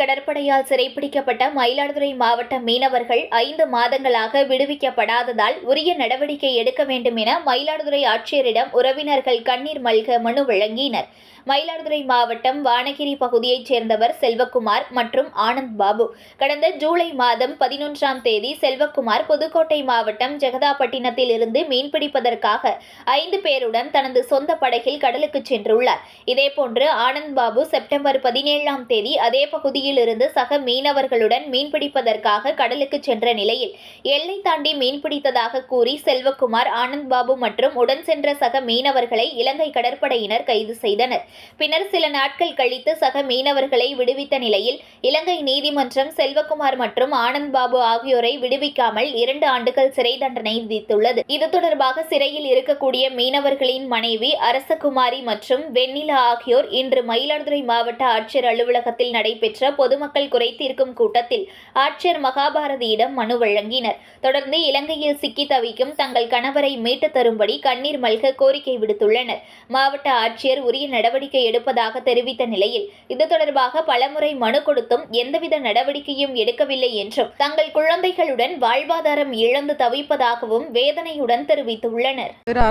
கடற்படையால் சிறைப்பிடிக்கப்பட்ட மயிலாடுதுறை மாவட்ட மீனவர்கள் ஐந்து மாதங்களாக விடுவிக்கப்படாததால் உரிய நடவடிக்கை எடுக்க வேண்டும் என மயிலாடுதுறை ஆட்சியரிடம் உறவினர்கள் கண்ணீர் மல்க மனு வழங்கினர். மயிலாடுதுறை மாவட்டம் வானகிரி பகுதியைச் சேர்ந்தவர் செல்வகுமார் மற்றும் ஆனந்த் பாபு. கடந்த ஜூலை மாதம் பதினொன்றாம் தேதி செல்வகுமார் புதுக்கோட்டை மாவட்டம் ஜெகதாப்பட்டினத்தில் இருந்து மீன்பிடிப்பதற்காக ஐந்து பேருடன் தனது சொந்த படகில் கடலுக்கு சென்றுள்ளார். இதேபோன்று ஆனந்த் பாபு செப்டம்பர் பதினேழாம் தேதி அதே பகுதியில் இருந்து சக மீனவர்களுடன் மீன்பிடிப்பதற்காக கடலுக்கு சென்ற நிலையில் எல்லை தாண்டி மீன்பிடித்ததாக கூறி செல்வகுமார் ஆனந்த் பாபு மற்றும் உடன் சென்ற சக மீனவர்களை இலங்கை கடற்படையினர் கைது செய்தனர். பின்னர் சில நாட்கள் கழித்து சக மீனவர்களை விடுவித்த நிலையில் இலங்கை நீதிமன்றம் செல்வகுமார் மற்றும் ஆனந்த் பாபு ஆகியோரை விடுவிக்காமல் இரண்டு ஆண்டுகள் சிறை தண்டனை விதித்துள்ளது. இது தொடர்பாக சிறையில் இருக்கக்கூடிய மீனவர்களின் மனைவி அரசகுமாரி மற்றும் வெண்ணிலா ஆகியோர் இன்று மயிலாடுதுறை மாவட்ட ஆட்சியர் அலுவலகத்தில் நடைபெற்ற பொதுமக்கள் குறை தீர்க்கும் கூட்டத்தில் ஆட்சியர் மகாபாரதியிடம் மனு வழங்கினர். தொடர்ந்து இலங்கையில் சிக்கி தவிக்கும் தங்கள் கணவரை மீட்டுத் தரும்படி கண்ணீர் மல்க கோரிக்கை விடுத்துள்ளனர். மாவட்ட ஆட்சியர் உரிய நடவடிக்கை எடுப்பதாக தெரிவித்த நிலையில் இது தொடர்பாக பலமுறை மனு கொடுத்தும் எந்தவித நடவடிக்கையும் எடுக்கவில்லை என்றும் தங்கள் குழந்தைகளுடன் வாழ்வாதாரம் இழந்து தவிப்பதாகவும் வேதனையுடன் தெரிவித்துள்ளனர். பேர்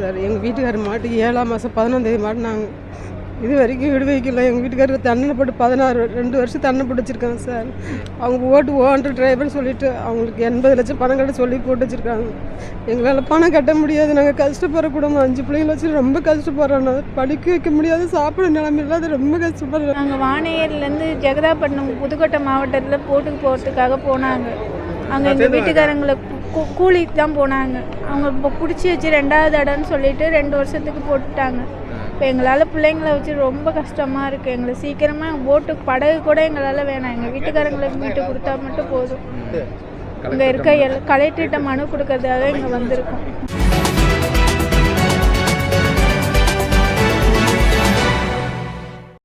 சார். எங்கள் வீட்டுக்காரர் மாட்டு ஏழாம் மாதம் மாட்டு நாங்கள் இது வரைக்கும் விடு வைக்கல. எங்கள் வீட்டுக்காரர் தண்ணனை போட்டு பதினாறு ரெண்டு வருஷம் தண்ணை பிடிச்சிருக்காங்க சார். அவங்க ஓட்டு ஓன்ற டிரைவர்னு சொல்லிட்டு அவங்களுக்கு எண்பது லட்சம் பணம் கட்ட சொல்லி போட்டு வச்சுருக்காங்க. எங்களால் பணம் கட்ட முடியாது. நாங்கள் கஷ்டப்படுற குடும்பம். அஞ்சு பிள்ளைங்கள வச்சு ரொம்ப கஷ்டப்படுறோம். படிக்க வைக்க முடியாது சாப்பிட நிலைமை இல்லாத ரொம்ப கஷ்டப்படுறோம். நாங்கள் வானையர்லேருந்து ஜெகதாப்பட்டினம் புதுக்கோட்டை மாவட்டத்தில் போட்டுக்கு போகிறதுக்காக போனாங்க. அங்கே எங்கள் வீட்டுக்காரங்களை கூ- கூலிக்கு தான் போனாங்க. அவங்க இப்போ பிடிச்சி வச்சு ரெண்டாவது இடம்னு சொல்லிட்டு ரெண்டு வருஷத்துக்கு போட்டுட்டாங்க. இப்போ எங்களால் பிள்ளைங்கள வச்சு ரொம்ப கஷ்டமாக இருக்குது. எங்களை சீக்கிரமாக போட்டு படகு கூட எங்களால் வேணாம். எங்கள் வீட்டுக்காரங்களுக்கு மீட்டு கொடுத்தா மட்டும் போதும். இங்கே இருக்க எல் கலெக்டர்கிட்ட மனு கொடுக்கறதுக்காக இங்கே வந்திருக்கோம்.